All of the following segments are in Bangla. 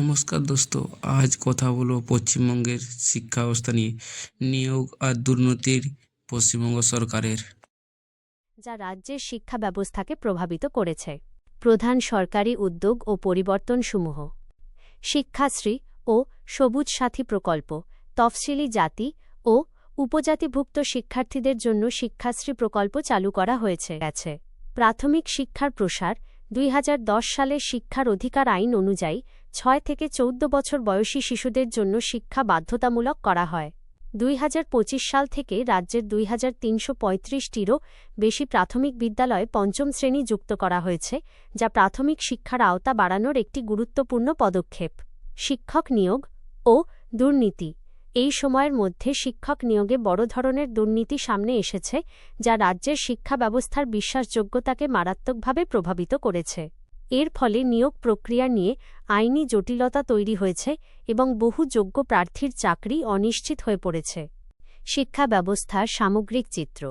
নমস্কার দোস্ত। আজ কথা বলব পশ্চিমবঙ্গের শিক্ষা ব্যবস্থা নিয়ে। নিয়োগ আর দুর্নীতির পশ্চিমবঙ্গ সরকারের। যা রাজ্যের শিক্ষা ব্যবস্থাকে প্রভাবিত করেছে। প্রধান সরকারি উদ্যোগ ও পরিবর্তনসমূহ। শিক্ষাশ্রী ও সবুজ সাথী প্রকল্প, তফসিলি জাতি ও উপজাতিভুক্ত শিক্ষার্থীদের জন্য শিক্ষাশ্রী প্রকল্প চালু করা হয়েছে। গেছে। প্রাথমিক শিক্ষার প্রসার দুই হাজার দশ সালে শিক্ষার অধিকার আইন অনুযায়ী ছয় থেকে চৌদ্দ বছর বয়সী শিশুদের জন্য শিক্ষা বাধ্যতামূলক করা হয়। দুই হাজার পঁচিশ সাল থেকে রাজ্যের দুই হাজার তিনশো বেশি প্রাথমিক বিদ্যালয়ে পঞ্চম শ্রেণি যুক্ত করা হয়েছে, যা প্রাথমিক শিক্ষার আওতা বাড়ানোর একটি গুরুত্বপূর্ণ পদক্ষেপ। শিক্ষক নিয়োগ ও দুর্নীতি এই সময়ের মধ্যে শিক্ষক নিয়োগে বড় ধরনের দুর্নীতি সামনে এসেছে, যা রাজ্যের শিক্ষা ব্যবস্থার বিশ্বাসযোগ্যতাকে মারাত্মকভাবে প্রভাবিত করেছে। এর ফলে নিয়োগ প্রক্রিয়া নিয়ে আইনি জটিলতা তৈরি হয়েছে এবং বহু যোগ্য প্রার্থীর চাকরি অনিশ্চিত হয়ে পড়েছে। শিক্ষা ব্যবস্থার সামগ্রিক চিত্র।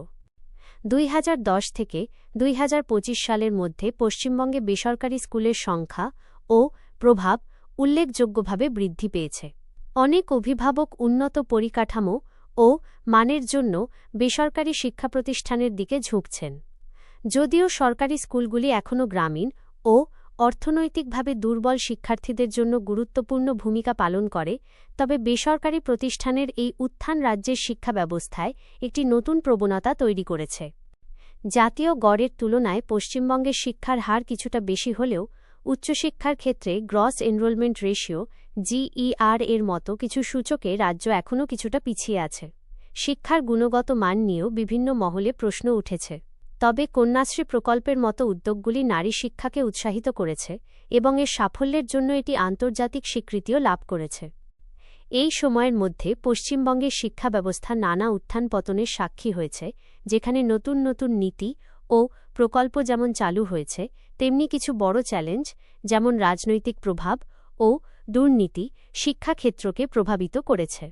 দুই হাজার দশ থেকে দুই হাজার পঁচিশ সালের মধ্যে পশ্চিমবঙ্গে বেসরকারি স্কুলের সংখ্যা ও প্রভাব উল্লেখযোগ্যভাবে বৃদ্ধি পেয়েছে। অনেক অভিভাবক উন্নত পরিকাঠামো ও মানের জন্য বেসরকারি শিক্ষা প্রতিষ্ঠানের দিকে ঝুঁকছেন। যদিও সরকারি স্কুলগুলি এখনও গ্রামীণ ও অর্থনৈতিকভাবে দুর্বল শিক্ষার্থীদের জন্য গুরুত্বপূর্ণ ভূমিকা পালন করে, তবে বেসরকারি প্রতিষ্ঠানের এই উত্থান রাজ্যের শিক্ষা ব্যবস্থায় একটি নতুন প্রবণতা তৈরি করেছে। জাতীয় গড়ের তুলনায় পশ্চিমবঙ্গের শিক্ষার হার কিছুটা বেশি হলেও উচ্চশিক্ষার ক্ষেত্রে গ্রস এনরোলমেন্ট রেশিও, জিইআর এর মতো কিছু সূচকে রাজ্য এখনও কিছুটা পিছিয়ে আছে। শিক্ষার গুণগত মান নিয়েও বিভিন্ন মহলে প্রশ্ন উঠেছে। তবে কন্যাশ্রী প্রকল্পের মতো উদ্যোগগুলি নারী শিক্ষাকে উৎসাহিত করেছে এবং এর সাফল্যের জন্য এটি আন্তর্জাতিক স্বীকৃতিও লাভ করেছে। এই সময়ের মধ্যে পশ্চিমবঙ্গের শিক্ষা ব্যবস্থা নানা উত্থান পতনের সাক্ষী হয়েছে, যেখানে নতুন নতুন নীতি ও প্রকল্প যেমন চালু হয়েছে, তেমনি কিছু বড় চ্যালেঞ্জ যেমন রাজনৈতিক প্রভাব ও দুর্নীতি শিক্ষাক্ষেত্রকে প্রভাবিত করেছে।